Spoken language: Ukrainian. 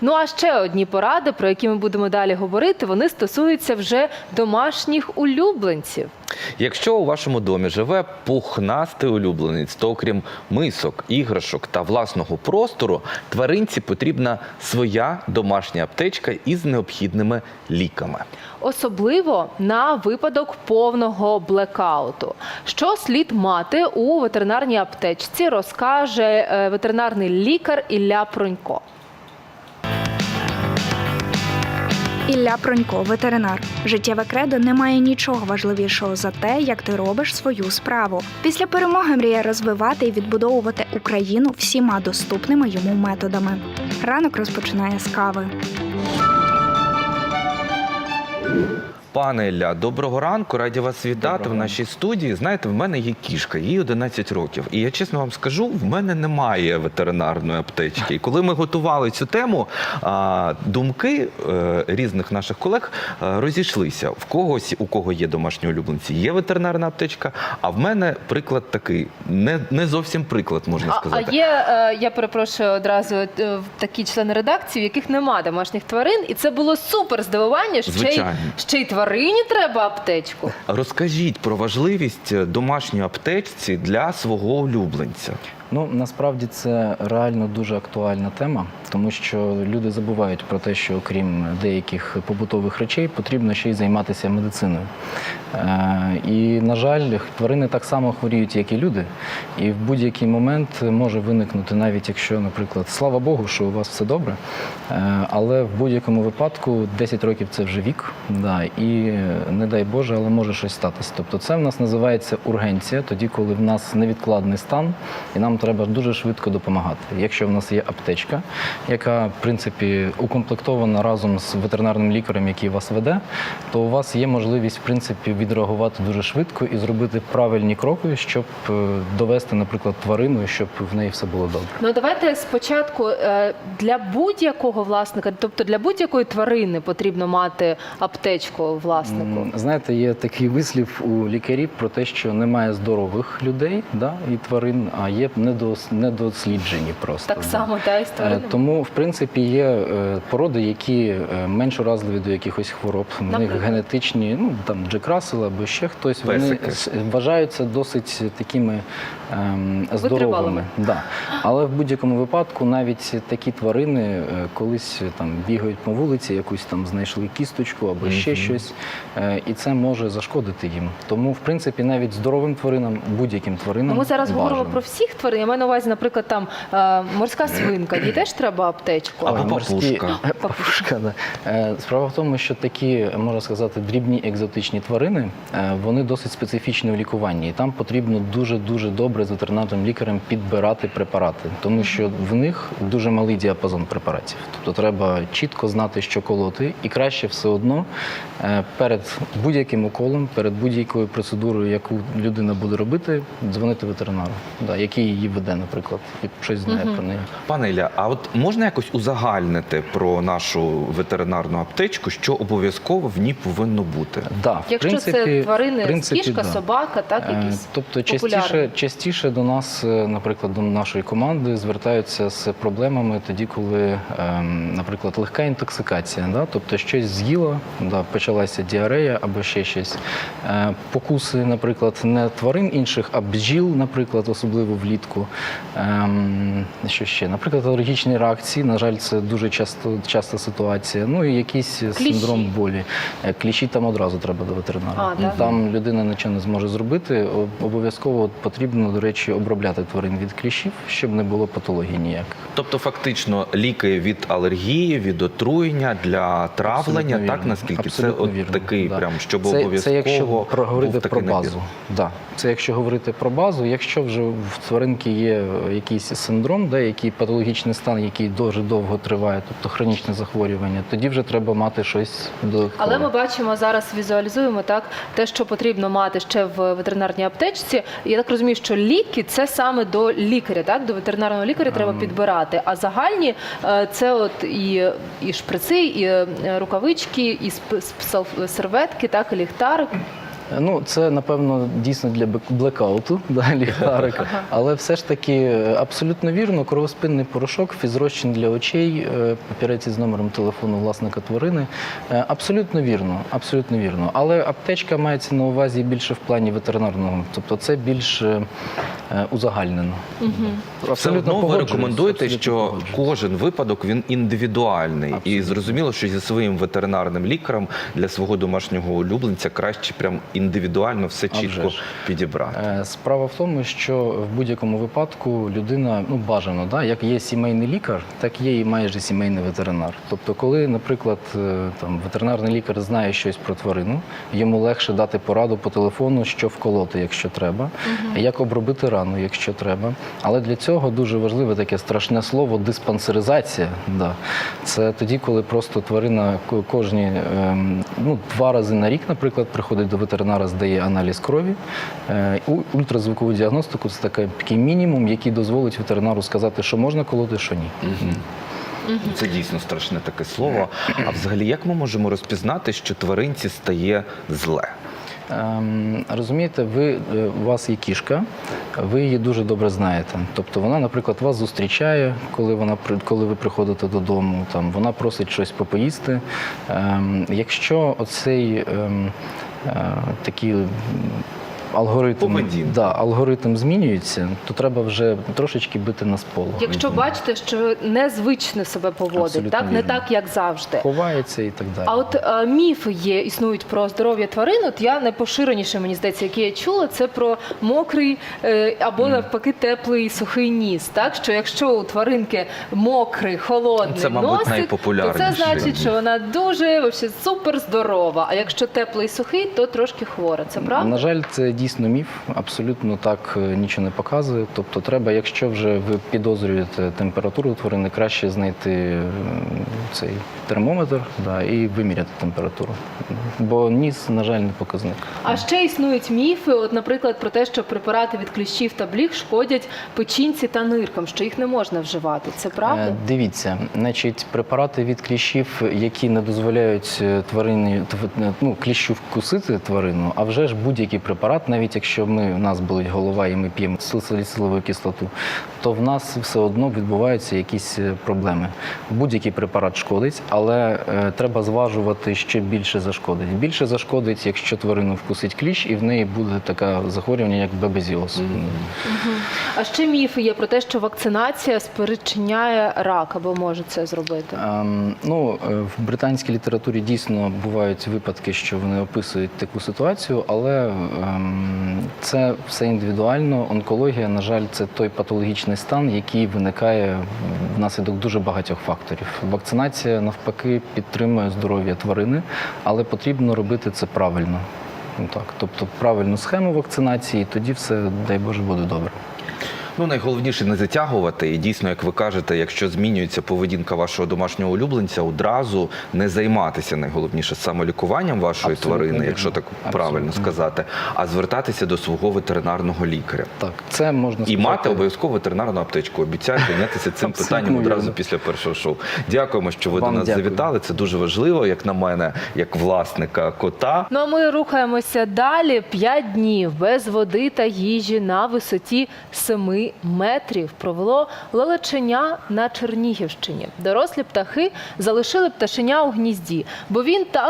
Ну а ще одні поради, про які ми будемо далі говорити, вони стосуються вже домашніх улюбленців. Якщо у вашому домі живе пухнастий улюбленець, то окрім мисок, іграшок та власного простору, тваринці потрібна своя домашня аптечка із необхідними ліками. Особливо на випадок повного блекауту. Що слід мати у ветеринарній аптечці, розкаже е, ветеринарний лікар Ілля Пронько. Ілля Пронько, ветеринар. Життєве кредо не має нічого важливішого за те, як ти робиш свою справу. Після перемоги мріє розвивати і відбудовувати Україну всіма доступними йому методами. Ранок розпочинає з кави. Пане Ілля, доброго ранку. Раді вас вітати в нашій студії. Знаєте, в мене є кішка, їй 11 років. І я чесно вам скажу, в мене немає ветеринарної аптечки. І коли ми готували цю тему, думки е, різних наших колег е, розійшлися. В когось, у кого є домашні улюбленці, є ветеринарна аптечка. А в мене приклад такий, не, не зовсім приклад, можна А, а сказати. є, е, я перепрошую одразу, такі члени редакції, в яких нема домашніх тварин, і це було супер здивування. Ще й, Звичайно. Тварині треба аптечку. Розкажіть про важливість домашньої аптечці для свого улюбленця. Ну насправді це реально дуже актуальна тема, тому що люди забувають про те, що окрім деяких побутових речей потрібно ще й займатися медициною. Е, і, на жаль, тварини так само хворіють, як і люди. І в будь-який момент може виникнути, навіть якщо, наприклад, слава Богу, що у вас все добре. Е, але в будь-якому випадку 10 років це вже вік, да, і е, не дай Боже, але може щось статися. Тобто це в нас називається ургенція, тоді, коли в нас невідкладний стан, і нам треба дуже швидко допомагати. Якщо в нас є аптечка, яка в принципі укомплектована разом з ветеринарним лікарем, який вас веде, то у вас є можливість в принципі відреагувати дуже швидко і зробити правильні кроки, щоб е, довести, наприклад, тварину, щоб в неї все було добре. Ну давайте спочатку е, для будь-якого власника, тобто для будь-якої тварини потрібно мати аптечку власнику. Знаєте, є такий вислів у лікарів про те, що немає здорових людей да, і тварин, а є недос, недосліджені просто. Так само та і з Е. Тому, в принципі, є е, породи, які е, менш уразливі до якихось хвороб. В них генетичні, ну там Джек Рассел або ще хтось, вони вважаються досить такими ем, здоровими. Да. Але в будь-якому випадку навіть такі тварини колись там бігають по вулиці, якусь там знайшли кісточку або ще щось, е, і це може зашкодити їм. Тому, в принципі, навіть здоровим тваринам, будь-яким тваринам. Ну, ми зараз говоримо про всіх тварин. Я маю на увазі, наприклад, там е, морська свинка. Їй теж треба аптечку. Або папушка. Е, Папушка, да. Е, Справа в тому, що такі, можна сказати, дрібні екзотичні тварини, вони досить специфічні у лікуванні. І там потрібно дуже-дуже добре з ветеринарним лікарем підбирати препарати, тому що в них дуже малий діапазон препаратів. Тобто треба чітко знати, що колоти, і краще все одно перед будь-яким уколом, перед будь-якою процедурою, яку людина буде робити, дзвонити ветеринару, да, який її веде, наприклад, і щось знає про неї. Пане Ілля, а от можна якось узагальнити про нашу ветеринарну аптечку, що обов'язково в ній повинно бути? Да, в Якщо принципі, це тварини, в принципі, кішка, да. собака, так Е, якісь Тобто популярні. частіше, частіше до нас, е, наприклад, до нашої команди звертаються з проблемами тоді, коли, ем, наприклад, легка інтоксикація, да? тобто щось з'їло, да, почалася діарея або ще щось. Е, Покуси, наприклад, не тварин інших, а бджіл, наприклад, особливо влітку. Ем, Що ще? Наприклад, алергічні реакції, на жаль, це дуже часто, часта ситуація. Ну і якийсь синдром болі. Е, Кліщі там одразу треба до ветеринара. А? Там людина нічого не зможе зробити. Обов'язково потрібно, до речі, обробляти тварин від кліщів, щоб не було патології ніяких. Тобто, фактично, ліки від алергії, від отруєння для травлення, Абсолютно так вірно. наскільки Абсолютно це от такий, да. прям щоб Це, обов'язково це якщо говорити про базу. Да. Це якщо говорити про базу. Якщо вже в тваринки є е, якийсь синдром, да, який патологічний стан, який дуже довго триває, тобто хронічне захворювання, тоді вже треба мати щось додаткове. Але ми бачимо зараз, візуалізуємо так те, що потрібно мати ще в ветеринарній аптечці. Я так розумію, що ліки це саме до лікаря, так до ветеринарного лікаря треба Ем. підбирати. А загальні е, це от і, і шприци, і е, рукавички, і серветки, так і ліхтарик. Ну, це напевно дійсно для блекауту, да, ліхтарика. Але все ж таки е, абсолютно вірно, кровоспинний порошок, фізрозчин для очей, е, папірець із номером телефону власника тварини. Е, Абсолютно вірно, абсолютно вірно. Але аптечка мається на увазі більше в плані ветеринарного, тобто це більш е, е, узагальнено. Все Абсолютно одно ви рекомендуєте, абсолютно що кожен випадок він індивідуальний. І зрозуміло, що зі своїм ветеринарним лікарем для свого домашнього улюбленця краще прям індивідуально все чітко підібрати. Е, Справа в тому, що в будь-якому випадку людина ну бажано, да, як є сімейний лікар, так є і майже сімейний ветеринар. Тобто, коли, наприклад, е, там ветеринарний лікар знає щось про тварину, йому легше дати пораду по телефону, що вколоти, якщо треба, як обробити рану, якщо треба. Але для цього дуже важливе таке страшне слово диспансеризація. Да. Це тоді, коли просто тварина кожні ем, ну, два рази на рік, наприклад, приходить до ветеринара, здає аналіз крові. Е, Ультразвукову діагностику це такий мінімум, який дозволить ветеринару сказати, що можна колоти, що ні. Це дійсно страшне таке слово. А взагалі, як ми можемо розпізнати, що тваринці стає зле? Ем, розумієте, ви, е, у вас є кішка, ви її дуже добре знаєте. Тобто вона, наприклад, вас зустрічає, коли, вона, коли ви приходите додому, там, вона просить щось попоїсти. Ем, якщо оцей ем, е, такий м, алгоритм, да, алгоритм змінюється, то треба вже трошечки бити на сполох. Якщо бачите, що незвично себе поводить, Абсолютно так не так, як завжди. Ховається і так далі. А от е, міфи є, існують про здоров'я тварин. От я найпоширеніше, мені здається, які я чула, це про мокрий е, або навпаки теплий сухий ніс. Так що якщо у тваринки мокрий, холодний Це, мабуть, носик, то це значить, що вона дуже вообще, супер здорова. А якщо теплий і сухий, то трошки хвора. Це правда? На жаль, це дійсно міф. Абсолютно так е, нічого не показує. Тобто, треба, якщо вже ви підозрюєте температуру тварини, краще знайти е, цей термометр да, і виміряти температуру. Бо ніс, на жаль, не показник. А ще існують міфи, от, наприклад, про те, що препарати від кліщів та бліг шкодять печінці та ниркам, що їх не можна вживати. Це правда? Е, Дивіться, значить, препарати від кліщів, які не дозволяють тварині ну, кліщу вкусити тварину, а вже ж будь-який препарат, навіть якщо ми в нас болить голова і ми п'ємо саліцилову кислоту, то в нас все одно відбуваються якісь е, проблеми. Будь-який препарат шкодить, але е, треба зважувати, що більше зашкодить. Більше зашкодить, якщо тварину вкусить кліщ, і в неї буде таке захворювання, як бебезіоз. А ще міфи є про те, що вакцинація спричиняє рак або може це зробити. Ем, ну, е, в британській літературі дійсно бувають випадки, що вони описують таку ситуацію, але ем, це все індивідуально. Онкологія, на жаль, це той патологічний стан, який виникає внаслідок дуже багатьох факторів. Вакцинація навпаки підтримує здоров'я тварини, але потрібно робити це правильно. Ну, так, тобто правильну схему вакцинації, тоді все, дай Боже, буде добре. Ну, найголовніше не затягувати. І дійсно, як ви кажете, якщо змінюється поведінка вашого домашнього улюбленця, одразу не займатися найголовніше самолікуванням вашої Абсолютно тварини, вірно. якщо так Абсолютно. правильно сказати, а звертатися до свого ветеринарного лікаря. Так, це можна І сказати. мати обов'язково ветеринарну аптечку. Обіцяю зайнятися цим Абсолютно питанням одразу вірно. після першого шоу. Дякуємо, що ви Вам до нас дякую. завітали. Це дуже важливо, як на мене, як власника кота. Ну а ми рухаємося далі. П'ять днів без води та їжі на висоті 7 метрів провело лелеченя на Чернігівщині. Дорослі птахи залишили пташеня у гнізді, бо він так